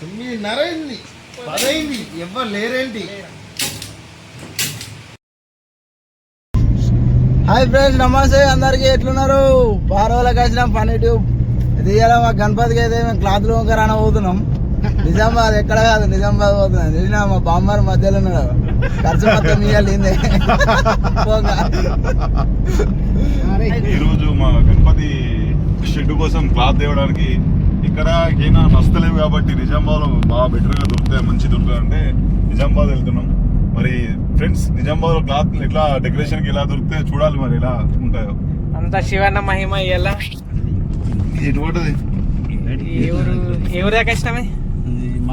తొమ్మిదిన్నర అయింది పదైంది ఎవ్వరు లేరేంటి? హాయ్ ఫ్రెండ్స్ నమస్తే అందరికి ఎట్లున్నారు? వారాలకు వచ్చిన పని ట్యూబ్ ఇది ఇవాళ మా గణపతికి అయితే మేము క్లాత్లు రాన పోతున్నాం. నిజామాబాద్ ఎక్కడ కాదు నిజామాబాద్ పోతున్నాం. చూసినా మా బామ్మారు మధ్యలో ఉన్నాడు. ఖర్చు మొత్తం పోగా. ఈరోజు మా గణపతి షెడ్ కోసం క్లాత్ తేవడానికి ఇక్కడ ఏమైనా నస్తలేవు కాబట్టి నిజామాబాద్ బాగా బెటర్గా దొరుకుతాయి మంచి దొరుకుతాయి అంటే నిజామాబాద్ వెళ్తున్నాం. మరి ఫ్రెండ్స్ నిజామాబాద్లో క్లాత్ ఎట్లా డెకరేషన్కి ఎలా దొరికితే చూడాలి మరి ఎలా ఉంటాయో అంతా శివన్న మహిమ ఇయ్యాల? ఎటు పడ్డది? ఎవరు ఎవరు దాకా ఇష్టమే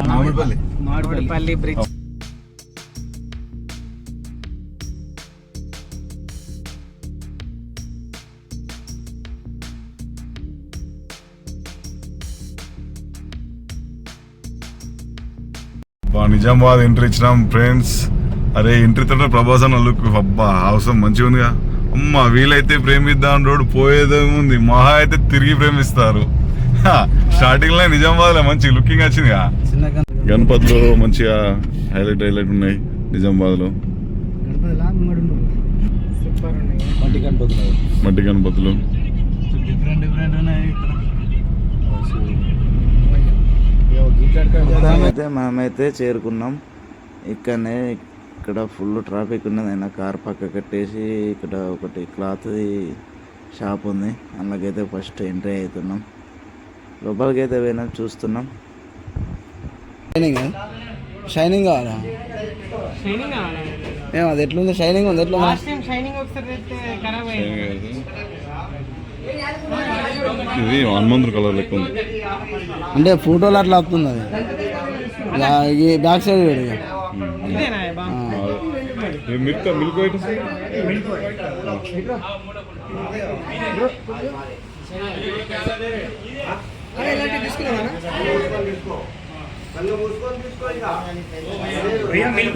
మామిడిపల్లి. మామిడిపల్లి బ్రిడ్జ్. బా నిజామాబాద్ ఎంట్రీ ఇచ్చినాం ఫ్రెండ్స్ అరే ఎంట్రీ తోట ప్రభాస్ అన్న లుక్ అబ్బా అవసరం మంచిగా ఉందిగా. అమ్మ వీలైతే ప్రేమిద్దాం రోడ్డు పోయేదేముంది మహా అయితే తిరిగి ప్రేమిస్తారు. స్టార్టింగ్లో నిజామాబాద్లో మంచి లుకింగ్ వచ్చిందిగా. గణపతిలో మంచిగా హైలైట్ హైలైట్ ఉన్నాయి నిజామాబాద్లో మట్టి గణపతులు. డిఫరెంట్ డిఫరెంట్ ఉన్నాయి అయితే మనమైతే చేరుకున్నాం. ఇక్కడనే ఇక్కడ ఫుల్ ట్రాఫిక్ ఉన్నది. అయినా కార్ పక్క కట్టేసి ఇక్కడ ఒకటి క్లాత్ షాప్ ఉంది. అందులోకైతే ఫస్ట్ ఎంట్రీ అవుతున్నాం లోపలికి అయితే పోయినా చూస్తున్నాం. షైనింగ్ షైనింగ్ కావాలా? అది ఎట్లుంది? షైనింగ్ ఉంది ఎట్లా లాస్ట్ టైం షైనింగ్ ఒకసారి తెస్తే ఖరాబ్ అయింది ఇది హనుమంతుడు కలర్ లెక్క ఉంది. అంటే ఫోటోలు అట్లా వస్తుంది అది. బ్యాక్ సైడ్ వేడు. మిల్క్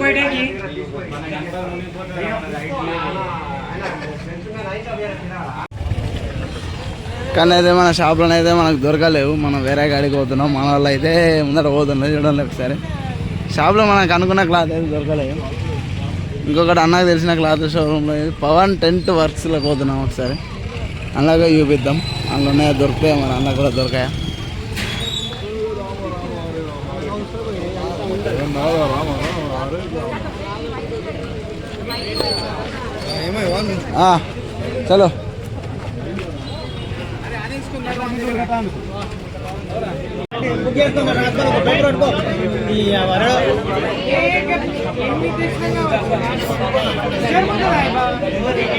వైట్ కానీ అయితే మన షాప్లో అయితే మనకు దొరకలేవు. మనం వేరే గాడికి పోతున్నాం. మన వాళ్ళు అయితే ముందర పోతున్నాం చూడండి ఒకసారి. షాప్లో మనకు అనుకున్న క్లాత్ అయితే దొరకలేవు ఇంకొకటి అన్నకు తెలిసిన క్లాత్ షోరూంలో పవన్ టెంట్ వర్క్స్లో పోతున్నాం ఒకసారి. అలాగే చూపిద్దాం. అందులో ఉన్నాయా దొరుకుతాయా? మన అన్న కూడా దొరకాయా?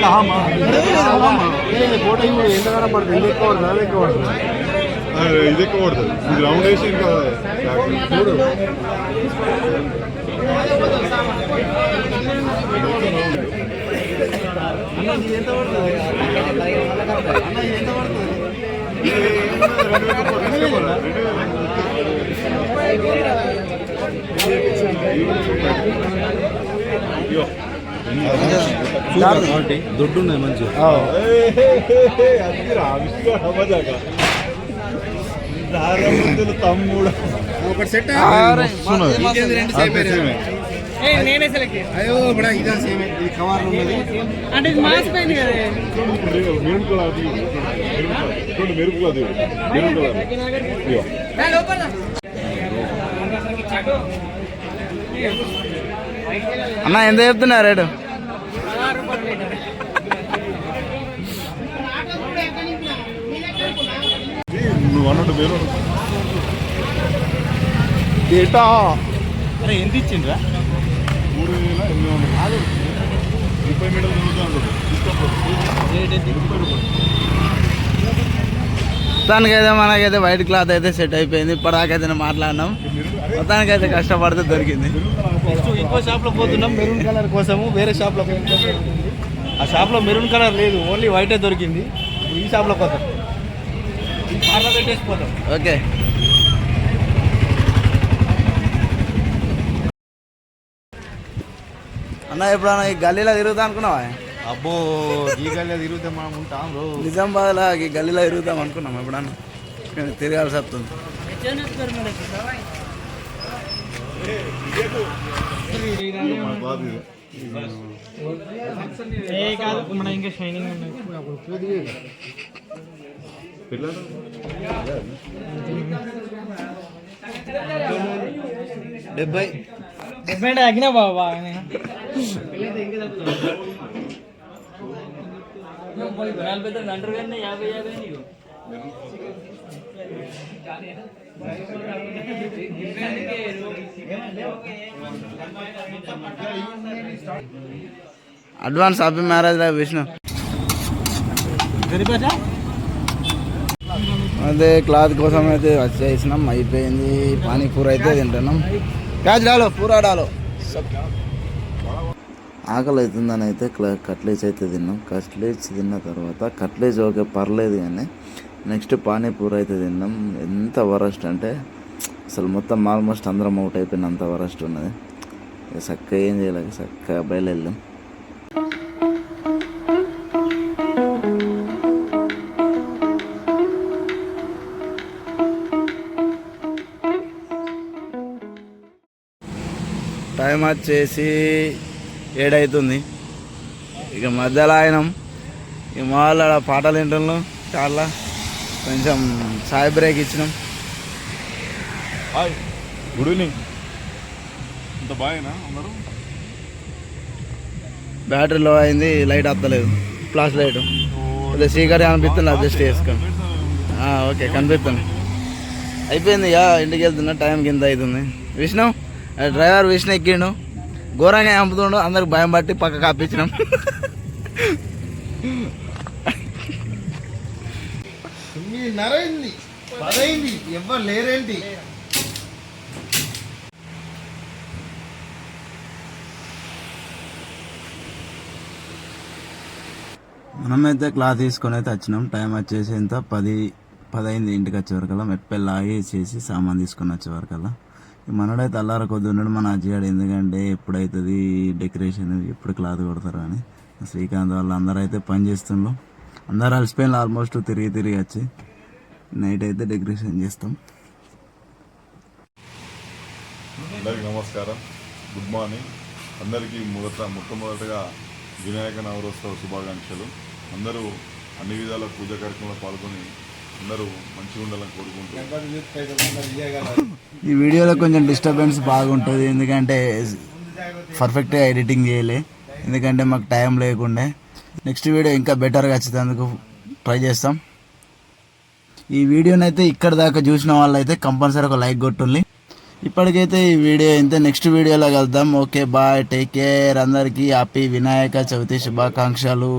ఆ, చలో ఇది ఎక్కువ పడుతుంది ఇది రౌండ్ వేసి ఇంకా చూడు దొడ్డు ఉన్నది. మంచిగా తమ్ముడు ఒకటి సెట్ ఏ నేనే సెలెక్ట్ అయ్యో ఇప్పుడు ఇదా సేమ్ ఇది కవర్ ఉన్నది. అంటే ఇది మాసిపోయింది కదా. మెరూన్ కలర్ అది చూడండి మెరుపు కలర్ మెరూన్ కలర్ ఇగో అన్న ఎంత చెప్తున్నా రేటు? నువ్వు అన్నట్టు మెరూన్ ఏటా ఎంత ఇచ్చిండ్రా? ముప్పై మీటర్లు మొత్తానికైతే మనకైతే వైట్ క్లాత్ అయితే సెట్ అయిపోయింది. ఇప్పటిదాకైతే మాట్లాడినాం. మొత్తానికైతే కష్టపడితే దొరికింది. ఇంకో షాప్లో పోతున్నాం. మెరూన్ కలర్ కోసము వేరే షాప్లో ఆ షాప్లో మెరూన్ కలర్ లేదు. ఓన్లీ వైటే దొరికింది. ఈ షాప్లో పోతాం. ఈ కార్లో పెట్టేసిపోతాం ఓకే. అన్న ఎప్పుడన్నా ఈ గల్లీలో తిరుగుతా అనుకున్నావా? అబ్బో ఈ గల్లే తిరిగితే మనం ఉంటాం రో నిజామాబాద్లో ఈ గల్లీలో తిరుగుతాం అనుకున్నాం ఎప్పుడన్నా. కానీ తిరగాల్సి వస్తుంది. డెబ్బై. డెబ్బై తగ్గినా బాబా advance happy marriage life Vishnu అదే క్లాత్ కోసం అయితే వచ్చేసినాం అయిపోయింది. పానీపూరి అయితే తింటున్నాం. ప్యాజ్ డాలో పూరా డాలో ఆకలి అవుతుందని అయితే క్ల- కట్లేజ్ అయితే తిన్నాం. కట్లేజ్ తిన్న తర్వాత కట్లేజ్ ఓకే పర్లేదు కానీ నెక్స్ట్ పానీపూరి అయితే తిన్నాం. ఎంత వరస్ట్ అంటే అసలు మొత్తం ఆల్మోస్ట్ అందరం అవుట్ అయిపోయిన అంత వరస్ట్ ఉన్నది. చక్క చక్కగా ఏం చేయలేక చక్కగా వెళ్ళాం టైం వచ్చేసి ఏడవుతుంది ఇక మధ్యలో ఆయనం ఇక మాలో పాటలు వింటున్నాం. చాలా కొంచెం చాయ్ బ్రేక్ ఇచ్చినాం. హాయ్. గుడ్ ఈవినింగ్ ఇంత బాగానా అందరూ? బ్యాటరీ లో అయింది లైట్ వస్తలేదు ఫ్లాష్ లైట్ అదే సీకర్ అనిపిస్తుంది అడ్జస్ట్ చేసుకోండి ఓకే కనిపిస్తుంది. అయిపోయింది ఇక ఇంటికి వెళ్తున్నా. టైం కింద అవుతుంది విష్ణు? డ్రైవర్ విష్ణు ఎక్కిండు. ఘోరంగా చంపుతుండు. అందరికి భయం పట్టి పక్క కాపించినాం నరైంది. పదైంది. ఎవ్వరు లేరేంటి? మనమైతే క్లాత్ తీసుకొని అయితే వచ్చినాం. టైం వచ్చేసి ఎంత? పది పదైంది. ఇంటికి వచ్చే వరకల్లా మెట్పెళ్ళి ఆగేసేసి సామాన్ తీసుకొని వచ్చే వరకల్లా ఈ మనడైతే అల్లార కొద్ది ఉన్నాడు మన అజ్జిగాడు. ఎందుకంటే ఎప్పుడైతుంది డెకరేషన్ ఎప్పుడు క్లాత్ కొడతారు అని. శ్రీకాంత్ వాళ్ళు అందరూ అయితే పని చేస్తుండ్రు. అందరు అలసిపోయిన ఆల్మోస్ట్ తిరిగి తిరిగి వచ్చి. నైట్ అయితే డెకరేషన్ చేస్తాం. అందరికీ నమస్కారం. గుడ్ మార్నింగ్ అందరికీ మొదట మొట్టమొదటగా వినాయక నవరోత్సవ శుభాకాంక్షలు. అందరూ అన్ని విధాల పూజ కార్యక్రమంలో పాల్గొని అందరూ మంచిగా ఉండాలని ఈ వీడియోలో కొంచెం డిస్టర్బెన్స్ బాగుంటుంది ఎందుకంటే పర్ఫెక్ట్గా ఎడిటింగ్ చేయలే. ఎందుకంటే మాకు టైం లేకుండే. నెక్స్ట్ వీడియో ఇంకా బెటర్గా వచ్చేందుకు ట్రై చేస్తాం. ఈ వీడియోని అయితే ఇక్కడ దాకా చూసిన వాళ్ళైతే కంపల్సరీ ఒక లైక్ కొట్టుండి. ఇప్పటికైతే ఈ వీడియో అయితే నెక్స్ట్ వీడియోలో కలుద్దాం. ఓకే బాయ్ టేక్ కేర్ అందరికీ హ్యాపీ వినాయక చవితి శుభాకాంక్షలు.